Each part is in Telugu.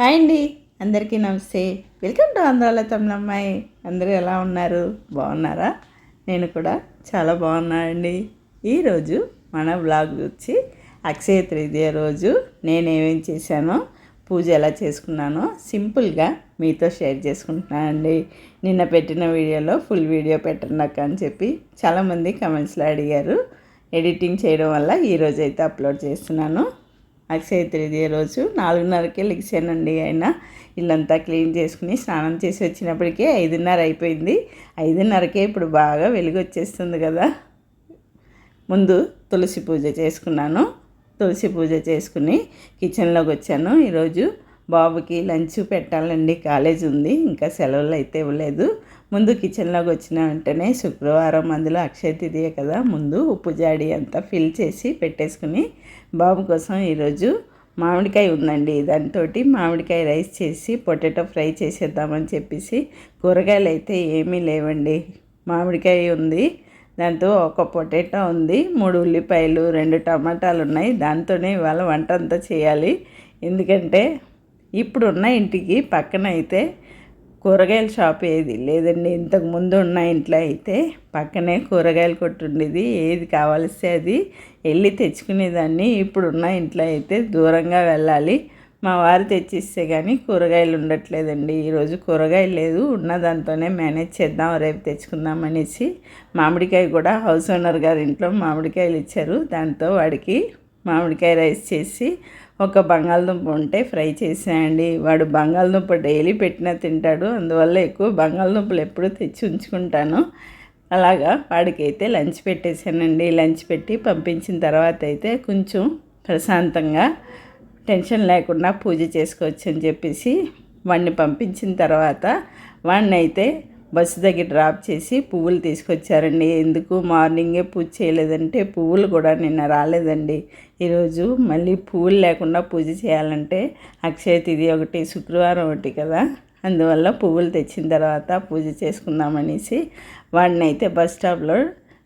హాయ్ అండి. అందరికీ నమస్తే. వెల్కమ్ టు ఆంధ్రాల తమిళమ్మాయి అందరూ ఎలా ఉన్నారు? బాగున్నారా? నేను కూడా చాలా బాగున్నానండి. ఈరోజు మన బ్లాగ్ వచ్చి అక్షయ తృతీయ రోజు. నేనేమేం చేశానో పూజ ఎలా చేసుకున్నానో సింపుల్గా మీతో షేర్ చేసుకుంటున్నానండి. నిన్న పెట్టిన వీడియోలో ఫుల్ వీడియో పెట్టండి అని చెప్పి చాలామంది కమెంట్స్లో అడిగారు. ఎడిటింగ్ చేయడం వల్ల ఈరోజు అయితే అప్లోడ్ చేస్తున్నాను. అక్షయ తృతీయ రోజు నాలుగున్నరకే లెగిసానండి ఆయన. ఇల్లంతా క్లీన్ చేసుకుని స్నానం చేసి వచ్చినప్పటికీ ఐదున్నర అయిపోయింది. ఐదున్నరకే ఇప్పుడు బాగా వెలుగు వచ్చేస్తుంది కదా. ముందు తులసి పూజ చేసుకున్నాను. తులసి పూజ చేసుకుని కిచెన్లోకి వచ్చాను. ఈరోజు బాబుకి లంచ్ పెట్టాలండి. కాలేజ్ ఉంది. ఇంకా సెలవులు అయితే ఇవ్వలేదు. ముందు కిచెన్లోకి వచ్చిన వెంటనే శుక్రవారం అందులో అక్షయ తిథియే కదా ముందు ఉప్పు జాడి అంతా ఫిల్ చేసి పెట్టేసుకుని బాబు కోసం ఈరోజు మామిడికాయ ఉందండి. దాంతో మామిడికాయ రైస్ చేసి పొటాటో ఫ్రై చేసేద్దామని చెప్పేసి కూరగాయలు అయితే ఏమీ లేవండి. మామిడికాయ ఉంది దాంతో ఒక పొటాటో ఉంది మూడు ఉల్లిపాయలు రెండు టమాటాలు ఉన్నాయి. దాంతోనే ఇవాళ వంట అంతా చేయాలి. ఎందుకంటే ఇప్పుడున్న ఇంటికి పక్కన అయితే కూరగాయల షాప్ ఏది? లేదండి ఇంతకు ముందు ఉన్న ఇంట్లో అయితే పక్కనే కూరగాయల కొట్టు ఉండేది ఏది కావాల్సి అది వెళ్ళి తెచ్చుకునేదాన్ని. ఇప్పుడున్న ఇంట్లో అయితే దూరంగా వెళ్ళాలి. మా వారు తెచ్చిస్తే కానీ కూరగాయలు ఉండట్లేదండి. ఈరోజు కూరగాయలు లేదు. ఉన్న దాంతోనే మేనేజ్ చేద్దాం రేపు తెచ్చుకుందాం అనేసి మామిడికాయ కూడా హౌస్ ఓనర్ గారి ఇంట్లో మామిడికాయలు ఇచ్చారు. దాంతో వాడికి మామిడికాయ రైస్ చేసి ఒక బంగాళదుంప ఉంటే ఫ్రై చేసేయండి. వాడు బంగాళదుంప డైలీ పెట్టినా తింటాడు. అందువల్ల ఎక్కువ బంగాళదుంపలు ఎప్పుడూ తెచ్చి ఉంచుకుంటాను. అలాగా వాడికైతే లంచ్ పెట్టేశానండి. లంచ్ పెట్టి పంపించిన తర్వాత అయితే కొంచెం ప్రశాంతంగా టెన్షన్ లేకుండా పూజ చేసుకోవచ్చు అని చెప్పేసి వాడిని పంపించిన తర్వాత వాడిని అయితే బస్సు దగ్గర డ్రాప్ చేసి పువ్వులు తీసుకొచ్చారండి. ఎందుకు మార్నింగే పూజ చేయలేదంటే పువ్వులు కూడా నిన్న రాలేదండి. ఈరోజు మళ్ళీ పువ్వులు లేకుండా పూజ చేయాలంటే అక్షయ తిథి ఒకటి శుక్రవారం ఒకటి కదా. అందువల్ల పువ్వులు తెచ్చిన తర్వాత పూజ చేసుకుందామనేసి వాడిని అయితే బస్ స్టాప్లో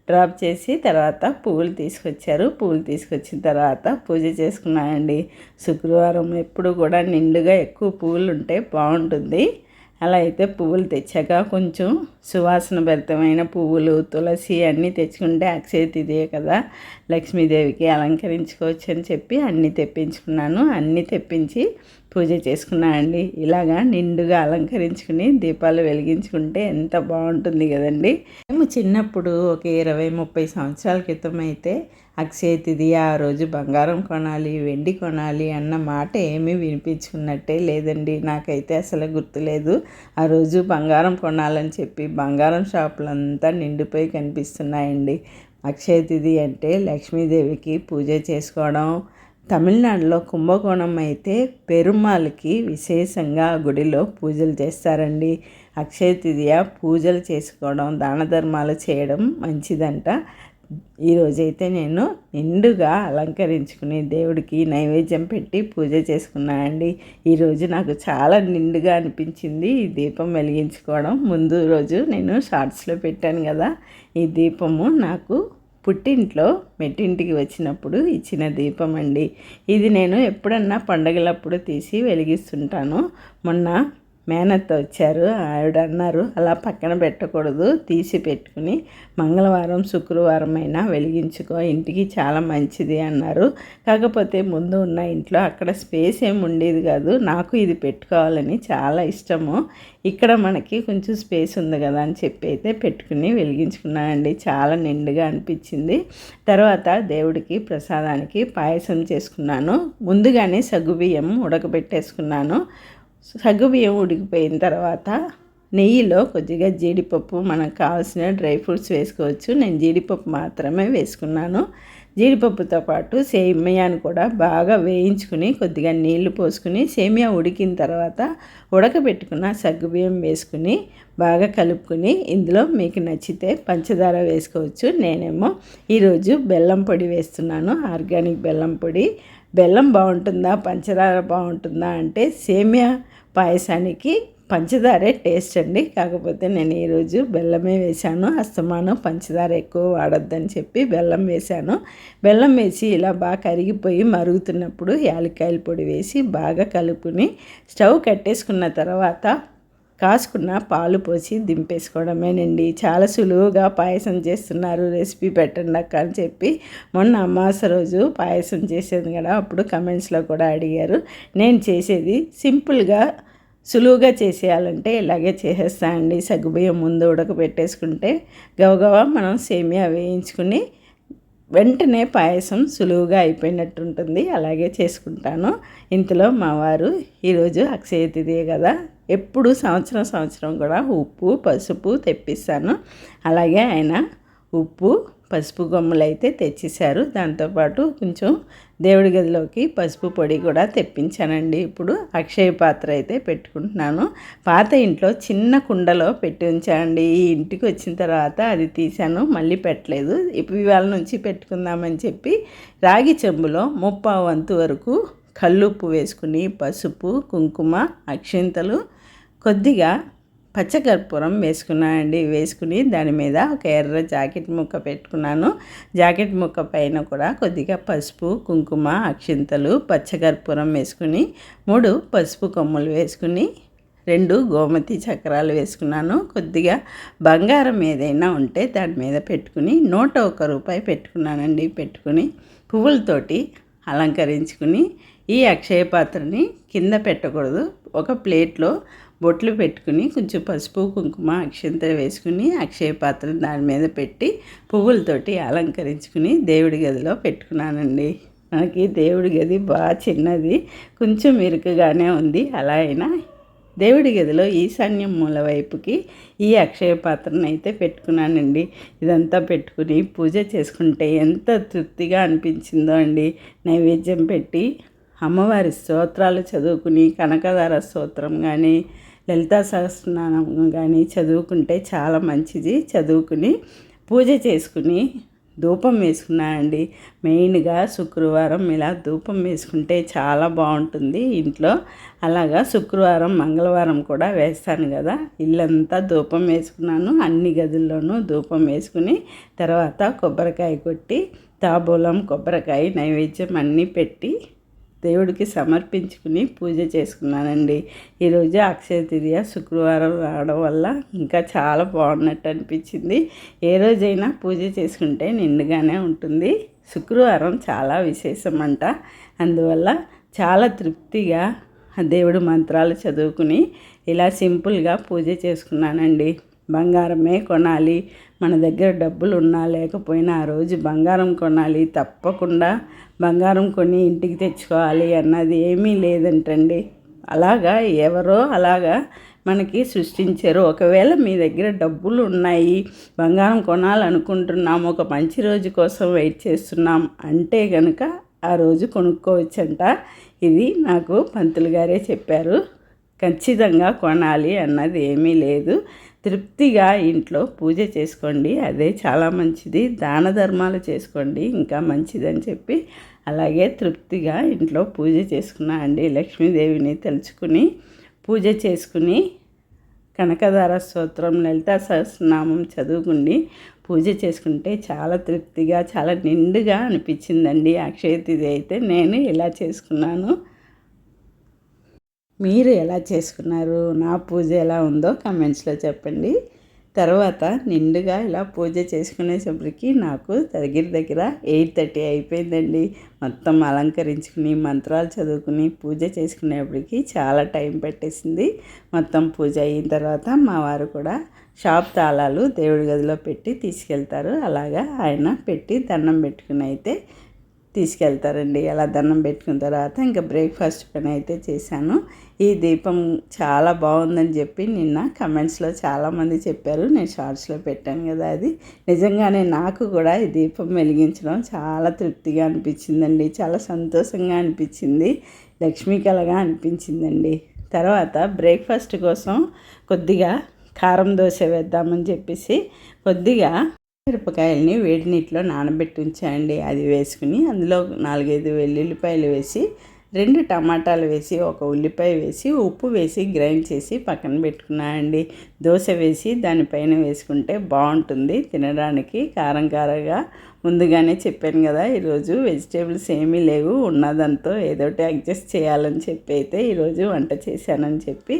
డ్రాప్ చేసి తర్వాత పువ్వులు తీసుకొచ్చారు. పువ్వులు తీసుకొచ్చిన తర్వాత పూజ చేసుకున్నానండి. శుక్రవారం ఎప్పుడు కూడా నిండుగా ఎక్కువ పువ్వులు ఉంటే బాగుంటుంది. అలా అయితే పువ్వులు తెచ్చాక కొంచెం సువాసన భరితమైన పువ్వులు తులసి అన్నీ తెచ్చుకుంటే అక్షయ తిథియే కదా లక్ష్మీదేవికి అలంకరించుకోవచ్చు అని చెప్పి అన్నీ తెప్పించుకున్నాను. అన్నీ తెప్పించి పూజ చేసుకున్నానండి ఇలాగా నిండుగా అలంకరించుకుని దీపాలు వెలిగించుకుంటే ఎంత బాగుంటుంది కదండి. మేము చిన్నప్పుడు ఒక ఇరవై ముప్పై సంవత్సరాల క్రితం అయితే అక్షయ తిథి ఆ రోజు బంగారం కొనాలి వెండి కొనాలి అన్న మాట ఏమీ వినిపించుకున్నట్టే లేదండి. నాకైతే అసలు గుర్తులేదు. ఆ రోజు బంగారం కొనాలని చెప్పి బంగారం షాపులంతా నిండిపోయి కనిపిస్తున్నాయండి. అక్షయ తిథి అంటే లక్ష్మీదేవికి పూజ చేసుకోవడం తమిళనాడులో కుంభకోణం అయితే పెరుమాళ్ళకి విశేషంగా గుడిలో పూజలు చేస్తారండి. అక్షయ తిథియ పూజలు చేసుకోవడం దాన ధర్మాలు చేయడం మంచిదంట. ఈరోజైతే నేను నిండుగా అలంకరించుకుని దేవుడికి నైవేద్యం పెట్టి పూజ చేసుకున్నానండి ఈరోజు నాకు చాలా నిండుగా అనిపించింది ఈ దీపం వెలిగించుకోవడం. ముందు రోజు నేను షార్ట్స్లో పెట్టాను కదా ఈ దీపము నాకు పుట్టింట్లో మెట్టింటికి వచ్చినప్పుడు ఇచ్చిన దీపం అండి. ఇది నేను ఎప్పుడన్నా పండగలప్పుడు తీసి వెలిగిస్తుంటాను. మొన్న మేనత్త వచ్చారు. ఆవిడ అన్నారు అలా పక్కన పెట్టకూడదు తీసి పెట్టుకుని మంగళవారం శుక్రవారం అయినా వెలిగించుకో ఇంటికి చాలా మంచిది అన్నారు. కాకపోతే ముందు ఉన్న ఇంట్లో అక్కడ స్పేస్ ఏమి ఉండేది కాదు. నాకు ఇది పెట్టుకోవాలని చాలా ఇష్టము. ఇక్కడ మనకి కొంచెం స్పేస్ ఉంది కదా అని చెప్పి అయితే పెట్టుకుని వెలిగించుకున్నానండి. చాలా నిండుగా అనిపించింది. తర్వాత దేవుడికి ప్రసాదానికి పాయసం చేసుకున్నాను. ముందుగానే సగ్గుబియ్యం ఉడకబెట్టేసుకున్నాను. సగ్గుబియ్యం ఉడికిపోయిన తర్వాత నెయ్యిలో కొద్దిగా జీడిపప్పు మనకు కావాల్సిన డ్రై ఫ్రూట్స్ వేసుకోవచ్చు. నేను జీడిపప్పు మాత్రమే వేసుకున్నాను. జీడిపప్పుతో పాటు సేమియాను కూడా బాగా వేయించుకుని కొద్దిగా నీళ్ళు పోసుకుని సేమియా ఉడికిన తర్వాత ఉడకబెట్టుకున్న సగ్గుబియ్యం వేసుకుని బాగా కలుపుకుని ఇందులో మీకు నచ్చితే పంచదార వేసుకోవచ్చు. నేనేమో ఈరోజు బెల్లం పొడి వేస్తున్నాను. ఆర్గానిక్ బెల్లం పొడి. బెల్లం బాగుంటుందా? పంచదార బాగుంటుందా? అంటే సేమియా పాయసానికి పంచదారే టేస్ట్ అండి. కాకపోతే నేను ఈరోజు బెల్లమే వేశాను. అస్తమానం పంచదార ఎక్కువ వాడొద్దని చెప్పి బెల్లం వేశాను. బెల్లం వేసి ఇలా బాగా కరిగిపోయి మరుగుతున్నప్పుడు యాలక్కాయల పొడి వేసి బాగా కలుపుని స్టవ్ కట్టేసుకున్న తర్వాత కాసుకున్న పాలు పోసి దింపేసుకోవడమేనండి. చాలా సులువుగా పాయసం చేస్తున్నారు. రెసిపీ పెట్టండి అక్క అని చెప్పి మొన్న అమాస రోజు పాయసం చేసేది కదా అప్పుడు కమెంట్స్లో కూడా అడిగారు. నేను చేసేది సింపుల్గా సులువుగా చేసేయాలంటే ఇలాగే చేసేస్తానండి సగ్గుబియ్యం ముందు ఉడకబెట్టేసుకుంటే గవగవ మనం సేమియా వేయించుకుని వెంటనే పాయసం సులువుగా అయిపోయినట్టు ఉంటుంది అలాగే చేసుకుంటాను. ఇంతలో మా వారు ఈరోజు అక్షయ తిథియే కదా ఎప్పుడు సంవత్సరం సంవత్సరం కూడా ఉప్పు పసుపు తెప్పిస్తాను. అలాగే ఆయన ఉప్పు పసుపు గొమ్మలు అయితే తెచ్చేశారు దాంతోపాటు కొంచెం దేవుడి గదిలోకి పసుపు పొడి కూడా తెప్పించానండి. ఇప్పుడు అక్షయ పాత్ర అయితే పెట్టుకుంటున్నాను. పాత ఇంట్లో చిన్న కుండలో పెట్టి ఉంచానండి. ఈ ఇంటికి వచ్చిన తర్వాత అది తీశాను. మళ్ళీ పెట్టలేదు. ఇప్పుడు ఇవాళ నుంచి పెట్టుకుందామని చెప్పి రాగి చెంబులో ముప్పావు వంతు వరకు కల్లుప్పు వేసుకుని పసుపు కుంకుమ అక్షింతలు కొద్దిగా పచ్చకర్పూరం వేసుకున్నానండి. వేసుకుని దాని మీద ఒక ఎర్ర జాకెట్ ముక్క పెట్టుకున్నాను. జాకెట్ ముక్క పైన కూడా కొద్దిగా పసుపు కుంకుమ అక్షింతలు పచ్చకర్పూరం వేసుకుని మూడు పసుపు కొమ్ములు వేసుకుని రెండు గోమతి చక్రాలు వేసుకున్నాను. కొద్దిగా బంగారం ఏదైనా ఉంటే దాని మీద పెట్టుకుని నూట ఒక రూపాయి పెట్టుకున్నానండి. పెట్టుకుని పువ్వులతోటి అలంకరించుకుని ఈ అక్షయ పాత్రని కింద పెట్టకూడదు. ఒక ప్లేట్లో బొట్లు పెట్టుకుని కొంచెం పసుపు కుంకుమ అక్షంతర వేసుకుని అక్షయ పాత్రను దాని మీద పెట్టి పువ్వులతోటి అలంకరించుకుని దేవుడి గదిలో పెట్టుకున్నానండి. మనకి దేవుడి గది బాగా చిన్నది. కొంచెం ఇరుకుగానే ఉంది. అలా అయినా దేవుడి గదిలో ఈశాన్యం మూల వైపుకి ఈ అక్షయ పాత్రను అయితే పెట్టుకున్నానండి. ఇదంతా పెట్టుకుని పూజ చేసుకుంటే ఎంత తృప్తిగా అనిపించిందో అండి. నైవేద్యం పెట్టి అమ్మవారి స్తోత్రాలు చదువుకుని కనకధార స్తోత్రం కానీ లలితా సహస్రనామం కానీ చదువుకుంటే చాలా మంచిది. చదువుకుని పూజ చేసుకుని ధూపం వేసుకున్నానండి. మెయిన్గా శుక్రవారం ఇలా ధూపం వేసుకుంటే చాలా బాగుంటుంది. ఇంట్లో అలాగా శుక్రవారం మంగళవారం కూడా వేస్తాను కదా. ఇల్లంతా ధూపం వేసుకున్నాను. అన్ని గదుల్లోనూ ధూపం వేసుకుని తర్వాత కొబ్బరికాయ కొట్టి తాబూలం కొబ్బరికాయ నైవేద్యం అన్నీ పెట్టి దేవుడికి సమర్పించుకుని పూజ చేసుకున్నానండి. ఈరోజు అక్షయ తృతీయ శుక్రవారం రావడం వల్ల ఇంకా చాలా బాగున్నట్టు అనిపించింది. ఏ రోజైనా పూజ చేసుకుంటే నిండుగానే ఉంటుంది. శుక్రవారం చాలా విశేషం అంట అందువల్ల చాలా తృప్తిగా దేవుడు మంత్రాలు చదువుకుని ఇలా సింపుల్గా పూజ చేసుకున్నానండి. బంగారమే కొనాలి. మన దగ్గర డబ్బులు ఉన్నా లేకపోయినా ఆ రోజు బంగారం కొనాలి. తప్పకుండా బంగారం కొని ఇంటికి తెచ్చుకోవాలి అన్నది ఏమీ లేదంటండి. అలాగా ఎవరో అలాగా మనకి సృష్టించారు. ఒకవేళ మీ దగ్గర డబ్బులు ఉన్నాయి బంగారం కొనాలనుకుంటున్నాం ఒక మంచి రోజు కోసం వెయిట్ చేస్తున్నాం అంటే కనుక ఆ రోజు కొనుక్కోవచ్చంట. ఇది నాకు పంతులు గారే చెప్పారు. ఖచ్చితంగా కొనాలి అన్నది ఏమీ లేదు. తృప్తిగా ఇంట్లో పూజ చేసుకోండి. అదే చాలా మంచిది. దాన ధర్మాలు చేసుకోండి. ఇంకా మంచిదని చెప్పి అలాగే తృప్తిగా ఇంట్లో పూజ చేసుకున్నా అండి. లక్ష్మీదేవిని తలుచుకుని పూజ చేసుకుని కనకధార స్తోత్రం లలితా సహస్రనామం చదువుకుని పూజ చేసుకుంటే చాలా తృప్తిగా చాలా నిండుగా అనిపించిందండి. అక్షయ తిథి అయితే నేను ఇలా చేసుకున్నాను. మీరు ఎలా చేసుకున్నారు? నా పూజ ఎలా ఉందో కమెంట్స్లో చెప్పండి. తర్వాత నిండుగా ఇలా పూజ చేసుకునేసప్పటికి నాకు దగ్గర దగ్గర ఎయిట్ థర్టీ అయిపోయిందండి. మొత్తం అలంకరించుకుని మంత్రాలు చదువుకుని పూజ చేసుకునేప్పటికి చాలా టైం పెట్టేసింది. మొత్తం పూజ అయిన తర్వాత మా వారు కూడా షాప్ తాళాలు దేవుడి గదిలో పెట్టి తీసుకెళ్తారు. అలాగా ఆయన పెట్టి దండం పెట్టుకుని అయితే తీసుకెళ్తారండి. అలా దండం పెట్టుకున్న తర్వాత ఇంకా బ్రేక్ఫాస్ట్ పని అయితే చేశాను. ఈ దీపం చాలా బాగుందని చెప్పి నిన్న కమెంట్స్లో చాలామంది చెప్పారు. నేను షార్ట్స్లో పెట్టాను కదా అది. నిజంగానే నాకు కూడా ఈ దీపం వెలిగించడం చాలా తృప్తిగా అనిపించిందండి. చాలా సంతోషంగా అనిపించింది. లక్ష్మీకలగా అనిపించిందండి. తర్వాత బ్రేక్ఫాస్ట్ కోసం కొద్దిగా కారం దోశ వేద్దామని చెప్పేసి కొద్దిగా మిరపకాయలని వేడి నీటిలో నానబెట్టి ఉంచండి అది వేసుకుని అందులో నాలుగైదు వెల్లుల్లిపాయలు వేసి రెండు టమాటాలు వేసి ఒక ఉల్లిపాయ వేసి ఉప్పు వేసి గ్రైండ్ చేసి పక్కన పెట్టుకున్నానండి. దోశ వేసి దానిపైన వేసుకుంటే బాగుంటుంది. తినడానికి కారం కారంగా ముందుగానే చెప్పాను కదా ఈరోజు వెజిటేబుల్స్ ఏమీ లేవు. ఉన్నదంతో ఏదోటి అడ్జస్ట్ చేయాలని చెప్పి అయితే ఈరోజు వంట చేశానని చెప్పి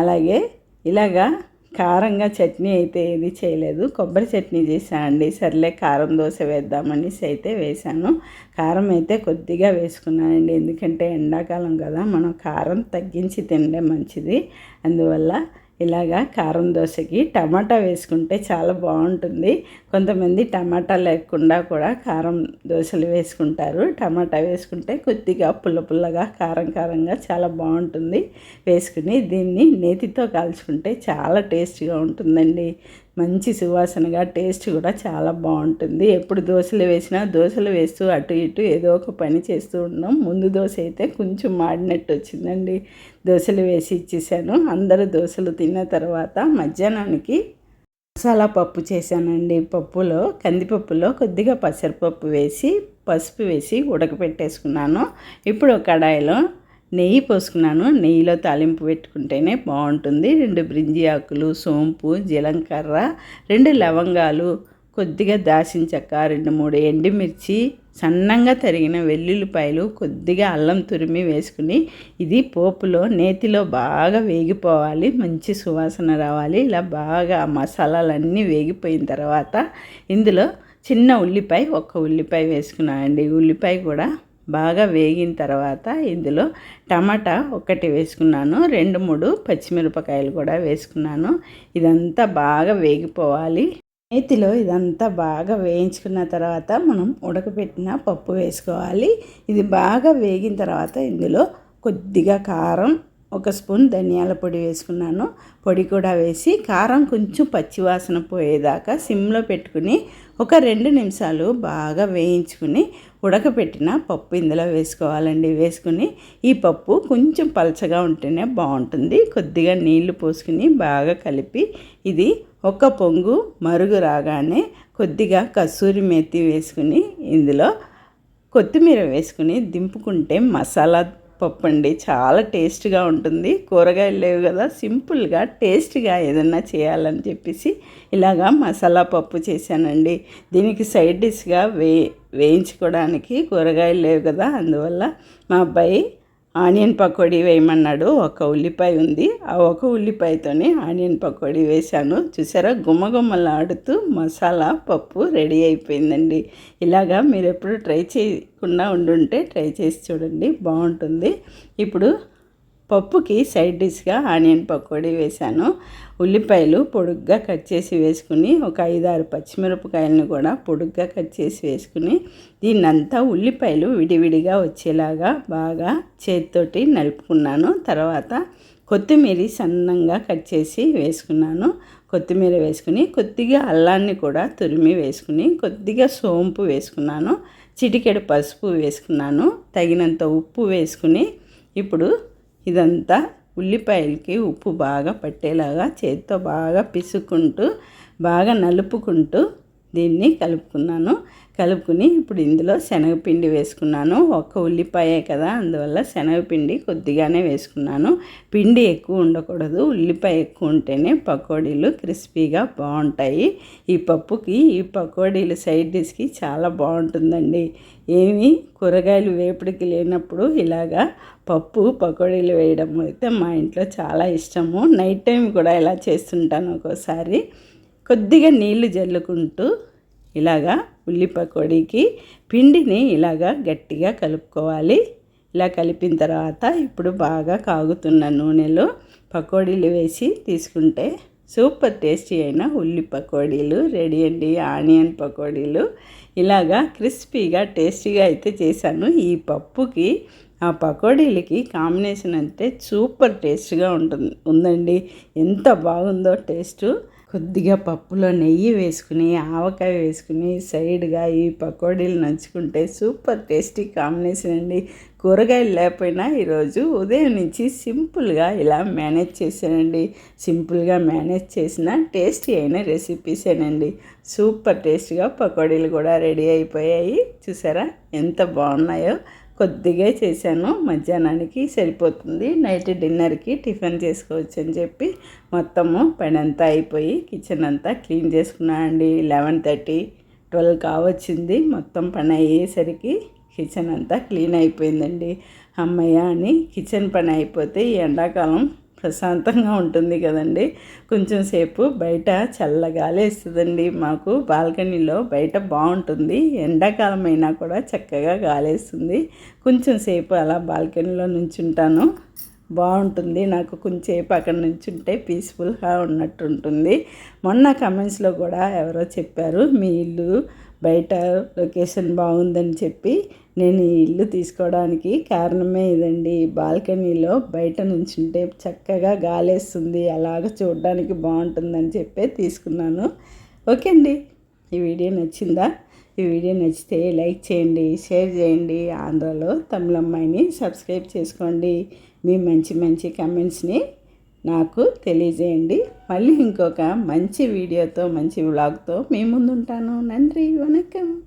అలాగే ఇలాగా కారంగా చట్నీ అయితే ఏది చేయలేదు. కొబ్బరి చట్నీ చేశానండి సర్లే కారం దోశ వేద్దామనేసి అయితే వేశాను. కారం అయితే కొద్దిగా వేసుకున్నానండి. ఎందుకంటే ఎండాకాలం కదా మనం కారం తగ్గించి తినడం మంచిది. అందువల్ల ఇలాగా కారం దోశకి టమాటా వేసుకుంటే చాలా బాగుంటుంది. కొంతమంది టమాటా లేకుండా కూడా కారం దోశలు వేసుకుంటారు. టమాటా వేసుకుంటే కొద్దిగా పుల్ల పుల్లగా కారం కారంగా చాలా బాగుంటుంది. వేసుకుని దీన్ని నేతితో కాల్చుకుంటే చాలా టేస్ట్గా ఉంటుందండి. మంచి సువాసనగా టేస్ట్ కూడా చాలా బాగుంటుంది. ఎప్పుడు దోశలు వేసినా దోశలు వేస్తూ అటు ఇటు ఏదో ఒక పని చేస్తూ ఉన్నాం ముందు దోశ అయితే కొంచెం మాడినట్టు వచ్చిందండి. దోశలు వేసి ఇచ్చేసాను. అందరూ దోశలు తిన్న తర్వాత మధ్యాహ్నానికి మసాలా పప్పు చేశానండి. పప్పులో కందిపప్పులో కొద్దిగా పసరపప్పు వేసి పసుపు వేసి ఉడకపెట్టేసుకున్నాను. ఇప్పుడు కడాయిలో నెయ్యి పోసుకున్నాను. నెయ్యిలో తాలింపు పెట్టుకుంటేనే బాగుంటుంది. రెండు బ్రింజి ఆకులు సోంపు జీలకర్ర రెండు లవంగాలు కొద్దిగా దాసిన చెక్క రెండు మూడు ఎండుమిర్చి సన్నంగా తరిగిన వెల్లుల్లిపాయలు కొద్దిగా అల్లం తురిమి వేసుకుని ఇది పోపులో నేతిలో బాగా వేగిపోవాలి. మంచి సువాసన రావాలి. ఇలా బాగా మసాలాలన్నీ వేగిపోయిన తర్వాత ఇందులో చిన్న ఉల్లిపాయ ఒక్క ఉల్లిపాయ వేసుకున్నానండి. ఉల్లిపాయ కూడా బాగా వేగిన తర్వాత ఇందులో టమాటా ఒకటి వేసుకున్నాను రెండు మూడు పచ్చిమిరపకాయలు కూడా వేసుకున్నాను. ఇదంతా బాగా వేగిపోవాలి. నేతిలో ఇదంతా బాగా వేయించుకున్న తర్వాత మనం ఉడకపెట్టిన పప్పు వేసుకోవాలి. ఇది బాగా వేగిన తర్వాత ఇందులో కొద్దిగా కారం ఒక స్పూన్ ధనియాల పొడి వేసుకున్నాను. పొడి కూడా వేసి కారం కొంచెం పచ్చివాసన పోయేదాకా సిమ్లో పెట్టుకుని ఒక రెండు నిమిషాలు బాగా వేయించుకుని ఉడకపెట్టిన పప్పు ఇందులో వేసుకోవాలండి. వేసుకుని ఈ పప్పు కొంచెం పలచగా ఉంటేనే బాగుంటుంది. కొద్దిగా నీళ్ళు పోసుకుని బాగా కలిపి ఇది ఒక పొంగు మరుగు రాగానే కొద్దిగా కసూరి మేతి వేసుకుని ఇందులో కొత్తిమీర వేసుకుని దింపుకుంటే మసాలా పప్పు అండి చాలా టేస్ట్గా ఉంటుంది. కూరగాయలు లేవు కదా సింపుల్గా టేస్ట్గా ఏదన్నా చేయాలని చెప్పేసి ఇలాగా మసాలా పప్పు చేశానండి. దీనికి సైడ్ డిష్గా వే వేయించుకోవడానికి కూరగాయలు లేవు కదా అందువల్ల మా అబ్బాయి ఆనియన్ పకోడీ వేయమన్నాడు. ఒక ఉల్లిపాయ ఉంది. ఆ ఒక ఉల్లిపాయతోనే ఆనియన్ పకోడీ వేశాను. చూసారా? గుమ్మగుమ్మలాడుతూ మసాలా పప్పు రెడీ అయిపోయిందండి. ఇలాగా మీరు ఎప్పుడు ట్రై చేయకుండా ఉండుంటే ట్రై చేసి చూడండి. బాగుంటుంది. ఇప్పుడు పప్పుకి సైడ్ డిష్గా ఆనియన్ పకోడీ వేశాను. ఉల్లిపాయలు పొడుగ్గా కట్ చేసి వేసుకుని ఒక ఐదారు పచ్చిమిరపకాయలను కూడా పొడుగ్గా కట్ చేసి వేసుకుని దీన్నంతా ఉల్లిపాయలు విడివిడిగా వచ్చేలాగా బాగా చేతితోటి నలుపుకున్నాను. తర్వాత కొత్తిమీర సన్నంగా కట్ చేసి వేసుకున్నాను. కొత్తిమీర వేసుకుని కొద్దిగా అల్లాన్ని కూడా తురిమి వేసుకుని కొద్దిగా సోంపు వేసుకున్నాను. చిటికెడు పసుపు వేసుకున్నాను. తగినంత ఉప్పు వేసుకుని ఇప్పుడు ఇదంతా ఉల్లిపాయలకి ఉప్పు బాగా పట్టేలాగా చేతితో బాగా పిసుకుంటూ బాగా నలుపుకుంటూ దీన్ని కలుపుకున్నాను. కలుపుకుని ఇప్పుడు ఇందులో శనగపిండి వేసుకున్నాను. ఒక్క ఉల్లిపాయే కదా అందువల్ల శనగపిండి కొద్దిగానే వేసుకున్నాను. పిండి ఎక్కువ ఉండకూడదు. ఉల్లిపాయ ఎక్కువ ఉంటేనే పకోడీలు క్రిస్పీగా బాగుంటాయి. ఈ పప్పుకి ఈ పకోడీలు సైడ్ డిష్కి చాలా బాగుంటుందండి. ఏమి కూరగాయలు వేపుడికి లేనప్పుడు ఇలాగా పప్పు పకోడీలు వేయడం అయితే మా ఇంట్లో చాలా ఇష్టము. నైట్ టైం కూడా ఇలా చేస్తుంటాను ఒక్కోసారి. కొద్దిగా నీళ్ళు జల్లుకుంటూ ఇలాగా ఉల్లి పకోడీకి పిండిని ఇలాగా గట్టిగా కలుపుకోవాలి. ఇలా కలిపిన తర్వాత ఇప్పుడు బాగా కాగుతున్న నూనెలో పకోడీలు వేసి తీసుకుంటే సూపర్ టేస్టీ అయిన ఉల్లి పకోడీలు రెడీ అండి ఆనియన్ పకోడీలు. ఇలాగా క్రిస్పీగా టేస్టీగా అయితే చేశాను. ఈ పప్పుకి ఆ పకోడీలకి కాంబినేషన్ అంటే సూపర్ టేస్ట్గా ఉంటుంది ఉందండి. ఎంత బాగుందో టేస్టు. కొద్దిగా పప్పులో నెయ్యి వేసుకుని ఆవకాయ వేసుకుని సైడ్గా ఈ పకోడీలు నంచుకుంటే సూపర్ టేస్టీ కాంబినేషన్ అండి. కూరగాయలు లేకపోయినా ఈరోజు ఉదయం నుంచి సింపుల్గా ఇలా మేనేజ్ చేశానండి. సింపుల్గా మేనేజ్ చేసిన టేస్టీ అయిన రెసిపీసేనండి. సూపర్ టేస్ట్గా పకోడీలు కూడా రెడీ అయిపోయాయి. చూసారా ఎంత బాగున్నాయో. కొద్దిగా చేశాను. మధ్యాహ్నానికి సరిపోతుంది. నైట్ డిన్నర్కి టిఫిన్ చేసుకోవచ్చు అని చెప్పి మొత్తము పని అంతా అయిపోయి కిచెన్ అంతా క్లీన్ చేసుకున్నా అండి. లెవెన్ థర్టీ ట్వెల్వ్ కావచ్చింది. మొత్తం పని అయ్యేసరికి కిచెన్ అంతా క్లీన్ అయిపోయిందండి. అమ్మయ్య అని కిచెన్ పని అయిపోతే ఈ ఎండాకాలం ప్రశాంతంగా ఉంటుంది కదండి. కొంచెం సేపు బయట చల్లగాలి వేస్తుందండి మాకు బాల్కనీలో బయట బాగుంటుంది. ఎండాకాలం అయినా కూడా చక్కగా గాలేస్తుంది. కొంచెం సేపు అలా బాల్కనీలో నుంచుంటాను. బాగుంటుంది. నాకు కొంచెంసేపు అక్కడ నుంచుంటే పీస్ఫుల్గా ఉన్నట్టు ఉంటుంది మొన్న కమెంట్స్లో కూడా ఎవరో చెప్పారు మీ ఇల్లు బయట లొకేషన్ బాగుందని చెప్పి నేను ఈ ఇల్లు తీసుకోవడానికి కారణమే ఇదండి. బాల్కనీలో బయట నుంచుంటే చక్కగా గాలేస్తుంది. అలాగ చూడడానికి బాగుంటుందని చెప్పే తీసుకున్నాను. ఓకే అండి. ఈ వీడియో నచ్చిందా? ఈ వీడియో నచ్చితే లైక్ చేయండి షేర్ చేయండి. ఆంధ్రాలో తమిళమ్మాయిని సబ్స్క్రైబ్ చేసుకోండి. మీ మంచి మంచి కమెంట్స్ని నాకు తెలియజేయండి. మళ్ళీ ఇంకొక మంచి వీడియోతో మంచి వ్లాగ్తో మీ ముందుంటాను. నంద్రి వనకం.